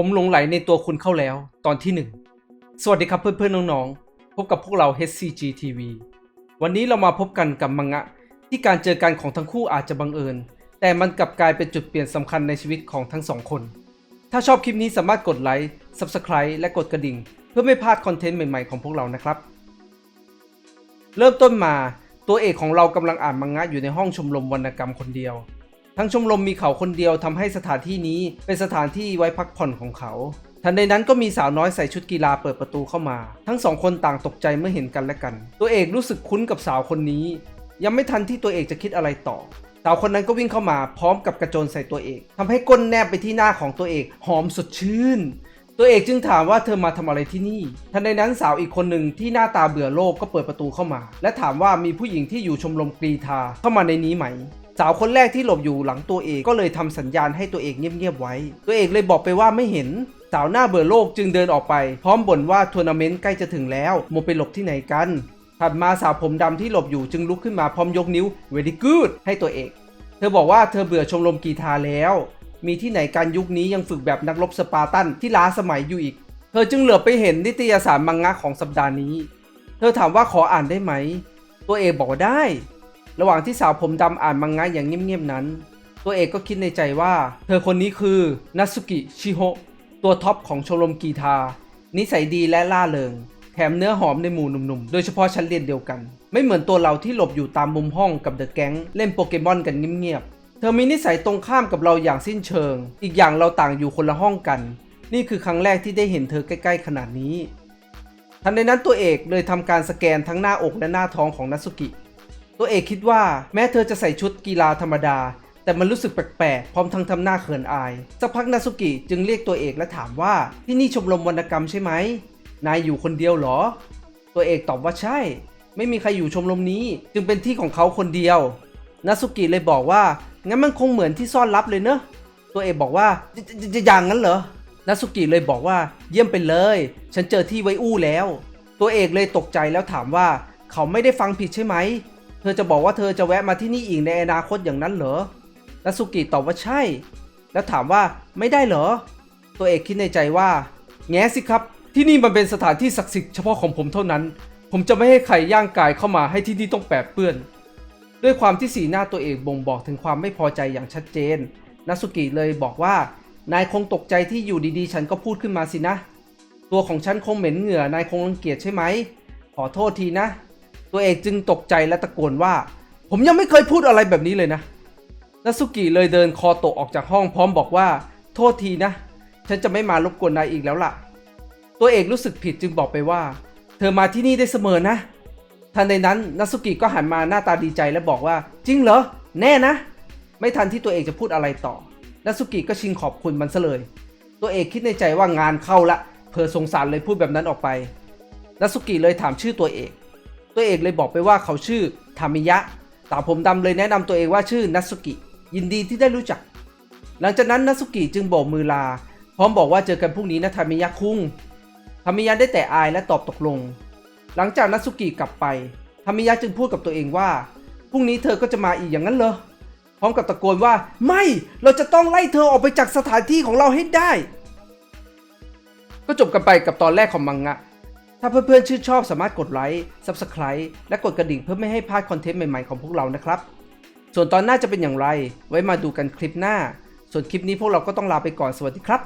ผมหลงไหลในตัวคุณเข้าแล้ว ตอนที่หนึ่งสวัสดีครับเพื่อนๆน้องๆ พบกับพวกเรา HCG TV วันนี้เรามาพบกันกับมังงะ ที่การเจอกันของทั้งคู่อาจจะบังเอิญ แต่มันกลับกลายเป็นจุดเปลี่ยนสำคัญในชีวิตของทั้งสองคน ถ้าชอบคลิปนี้สามารถกดไลค์ Subscribe และกดกระดิ่ง เพื่อไม่พลาดคอนเทนต์ใหม่ๆของพวกเรานะครับ เริ่มต้นมาตัวเอกของเรากำลังอ่านมังงะอยู่ในห้องชมรมวรรณกรรมคนเดียว ทั้งชมรมมีเขาคนเดียวทำให้สถานที่นี้เป็นสถานที่ไว้พักผ่อนของเขา ทันใดนั้นก็มีสาวน้อยใส่ชุดกีฬาเปิดประตูเข้ามา ทั้งสองคนต่างตกใจเมื่อเห็นกันและกัน ตัวเอกรู้สึกคุ้นกับสาวคนนี้ ยังไม่ทันที่ตัวเอกจะคิดอะไรต่อ สาวคนนั้นก็วิ่งเข้ามาพร้อมกับกระโจนใส่ตัวเอกทำให้ก้นแนบไปที่หน้าของตัวเอกหอมสดชื่นตัวเอกจึงถามว่าเธอมาทำอะไรที่นี่ ทันใดนั้นสาวอีกคนหนึ่งที่หน้าตาเบื่อโลกก็เปิดประตูเข้ามา และถามว่ามีผู้หญิงที่อยู่ชมรมกรีธาเข้ามาในนี้ไหม สาวคนแรกที่หลบอยู่หลังตัวเอกก็เลยทำสัญญาณให้ตัวเอกเงียบๆไว้ ตัวเอกเลยบอกไปว่าไม่เห็นสาวหน้าเบื่อโลกจึงเดินออกไป พร้อมบ่นว่าทัวร์นาเมนต์ใกล้จะถึงแล้วโมไปหลบที่ไหนกันถัดมาสาวผมดำที่หลบอยู่จึงลุกขึ้นมาพร้อมยกนิ้ว very good ให้ตัวเอก เธอบอกว่าเธอเบื่อชมรมกีฬาแล้ว มีที่ไหนการยุคนี้ยังฝึกแบบนักรบสปาร์ตันที่ล้าสมัยอยู่อีก เธอจึงเหลือบไปเห็นนิตยสารมังงะของสัปดาห์นี้ เธอถามว่าขออ่านได้ไหม ตัวเอกบอกได้ ระหว่างที่สาวผมดำอ่านมังงะอย่างเงียบๆนั้น ตัวเอกก็คิดในใจว่า เธอคนนี้คือนัสุกิชิโฮตัวท็อปของชมรมกีฬานิสัยดีและล่าเริง แถมเนื้อหอมในหมู่หนุ่มๆ โดยเฉพาะชั้นเรียนเดียวกัน ไม่เหมือนตัวเราที่หลบอยู่ตามมุมห้องกับเดอะแก๊งเล่นโปเกมอนกันเงียบๆ เธอมีนิสัยตรงข้ามกับเราอย่างสิ้นเชิง อีกอย่างเราต่างอยู่คนละห้องกัน นี่คือครั้งแรกที่ได้เห็นเธอใกล้ ๆ ขนาดนี้ทันใดนั้นตัวเอกเลยทำการสแกนทั้งหน้าอกและหน้าท้องของนัสุกิ ตัวเอกคิดว่าแม้เธอจะใส่ชุดกีฬาธรรมดา แต่มันรู้สึกแปลกๆ พร้อมทั้งทำหน้าเขินอาย สักพักนาสุกิจึงเรียกตัวเอกและถามว่าที่นี่ชมรมวรรณกรรมใช่ไหม นายอยู่คนเดียวเหรอ ตัวเอกตอบว่าใช่ ไม่มีใครอยู่ชมรมนี้ จึงเป็นที่ของเขาคนเดียวนาสุกิเลยบอกว่างั้นมันคงเหมือนที่ซ่อนลับเลยเนอะตัวเอกบอกว่าจะอย่างนั้นเหรอนาสุกิเลยบอกว่าเยี่ยมไปเลย ฉันเจอที่ไวอู้แล้ว ตัวเอกเลยตกใจแล้วถามว่า เขาไม่ได้ฟังผิดใช่ไหม เธอจะบอกว่าเธอจะแวะมาที่นี่อีกในอนาคตอย่างนั้นเหรอนัสุกิตอบว่าใช่ แล้วถามว่าไม่ได้เหรอ ตัวเอกคิดในใจว่า แง่สิครับ ที่นี่มันเป็นสถานที่ศักดิ์สิทธิ์เฉพาะของผมเท่านั้น ผมจะไม่ให้ใครย่างกายเข้ามาให้ที่นี่ต้องแปดเปื้อน ด้วยความที่สีหน้าตัวเอกบ่งบอกถึงความไม่พอใจอย่างชัดเจนนัสุกิเลยบอกว่า นายคงตกใจที่อยู่ดีๆ ฉันก็พูดขึ้นมาสินะ ตัวของฉันคงเหม็นเหงื่อนายคงรังเกียจใช่ไหม ขอโทษทีนะ ตัวเอกจึงตกใจและตะโกนว่า ผมยังไม่เคยพูดอะไรแบบนี้เลยนะนัสุกิเลยเดินคอตกออกจากห้องพร้อมบอกว่า โทษทีนะ ฉันจะไม่มารบกวนนายอีกแล้วล่ะ ตัวเอกรู้สึกผิดจึงบอกไปว่า เธอมาที่นี่ได้เสมอนะ ทันใดนั้นนัสุกิก็หันมาหน้าตาดีใจและบอกว่า จริงเหรอ แน่นะ ไม่ทันที่ตัวเอกจะพูดอะไรต่อนัสุกิก็ชิงขอบคุณมันซะเลย ตัวเอกคิดในใจว่างานเข้าละเพอสงสารเลยพูดแบบนั้นออกไปนัสุกิเลยถามชื่อตัวเอก ตัวเอกเลยบอกไปว่าเขาชื่อทามิยะสาวผมดำเลยแนะนำตัวเองว่าชื่อนัสุกิ ยินดีที่ได้รู้จัก หลังจากนั้นนัสุกิจึงโบกมือลา พร้อมบอกว่าเจอกันพรุ่งนี้นะทามิยะคุงทามิยะได้แต่อายและตอบตกลง หลังจากนัสุกิกลับไปทามิยะจึงพูดกับตัวเองว่าพรุ่งนี้เธอก็จะมาอีกอย่างนั้นเหรอพร้อมกับตะโกนว่าไม่เราจะต้องไล่เธอออกไปจากสถานที่ของเราให้ได้ ก็จบกันไปกับตอนแรกของมังงะ ถ้าเพื่อนๆชื่นชอบสามารถกดไลค์ Subscribe และกดกระดิ่งเพื่อไม่ให้พลาดคอนเทนต์ใหม่ๆของพวกเรานะครับ ส่วนตอนหน้าจะเป็นอย่างไร ไว้มาดูกันคลิปหน้า ส่วนคลิปนี้พวกเราก็ต้องลาไปก่อนสวัสดีครับ